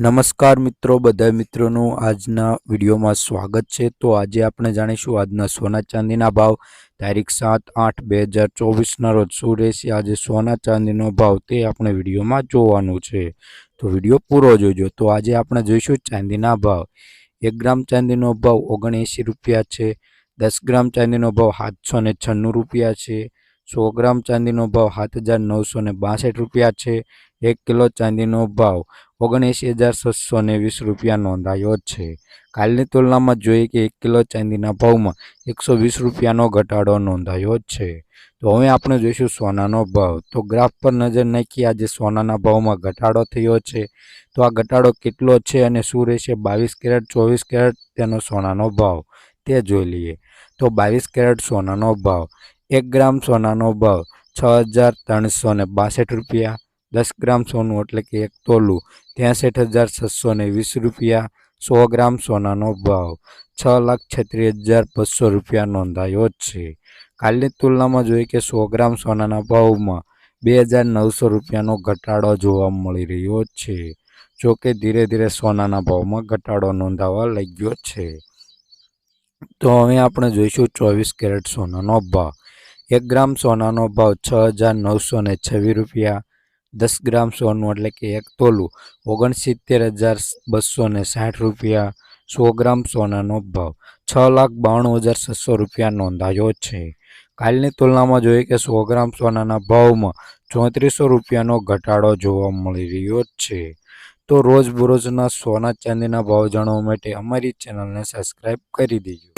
નમસ્કાર મિત્રો બધા મિત્રોનું આજના વિડીયોમાં સ્વાગત છે. તો આજે આપણે જાણીશું આજના સોના ચાંદીના ભાવ. તારીખ સાત આઠ બે હજાર ચોવીસના રોજ શું રહેશે? આજે સોના ચાંદીનો ભાવ તે આપણે વિડીયોમાં જોવાનું છે. તો વીડિયો પૂરો જોજો. તો આજે આપણે જોઈશું ચાંદીના ભાવ. એક ગ્રામ ચાંદીનો ભાવ ઓગણએંસી રૂપિયા છે. દસ ગ્રામ ચાંદીનો ભાવ સાતસો ને છન્નું રૂપિયા છે. સો ગ્રામ ચાંદીનો ભાવ સાત હજાર નવસો ને બાસઠ રૂપિયા છે. એક કિલો ચાંદીનો ભાવ ઓગણએંસી હજાર છસો ને વીસ રૂપિયા નોંધાયો છે. કાલની તુલનામાં જોઈએ કે એક કિલો ચાંદીના ભાવમાં એકસો વીસ રૂપિયાનો ઘટાડો નોંધાયો છે. તો હવે આપણે જોઈશું સોનાનો ભાવ. તો ગ્રાફ પર નજર નાખી આજે સોનાના ભાવમાં ઘટાડો થયો છે. તો આ ઘટાડો કેટલો છે અને શું રહેશે? બાવીસ કેરેટ, ચોવીસ કેરેટ તેનો સોનાનો ભાવ. તે જોઈ લઈએ. તો બાવીસ કેરેટ સોનાનો ભાવ એક ગ્રામ સોનાનો ભાવ છ હજાર ત્રણસો ને બાસઠ રૂપિયા, દસ ગ્રામ સોનું એટલે કે એક તોલું, ત્રેસઠ હજાર છસો ને વીસ રૂપિયા, સો ગ્રામ સોનાનો ભાવ છ લાખ છત્રીસ હજાર બસો રૂપિયા નોંધાયો છે. કાલની તુલનામાં જોઈએ કે સો ગ્રામ સોનાના ભાવમાં બે હજાર નવસો રૂપિયાનો ઘટાડો જોવા મળી રહ્યો છે, જો કે ધીરે ધીરે સોનાના ભાવમાં ઘટાડો નોંધાવા લાગ્યો છે. તો હવે આપણે જોઈશું ચોવીસ કેરેટ સોનાનો ભાવ. એક ગ્રામ સોનાનો ભાવ છ હજાર નવસો ને છવ્વીસ રૂપિયા, દસ ગ્રામ સોનું એટલે કે એક તોલું, ઓગણસિત્તેર હજાર બસો ને સાઠ રૂપિયા, સો ગ્રામ સોનાનો ભાવ, છ લાખ બાણું હજાર છસો રૂપિયા નોંધાયો છે. કાલની તુલનામાં જોઈએ કે સો ગ્રામ સોનાના ભાવમાં ચોત્રીસો રૂપિયાનો ઘટાડો જોવા મળી રહ્યો છે. તો રોજબરોજના સોના ચાંદીના ભાવ જાણવા માટે અમારી ચેનલને સબસ્ક્રાઈબ કરી દેજો.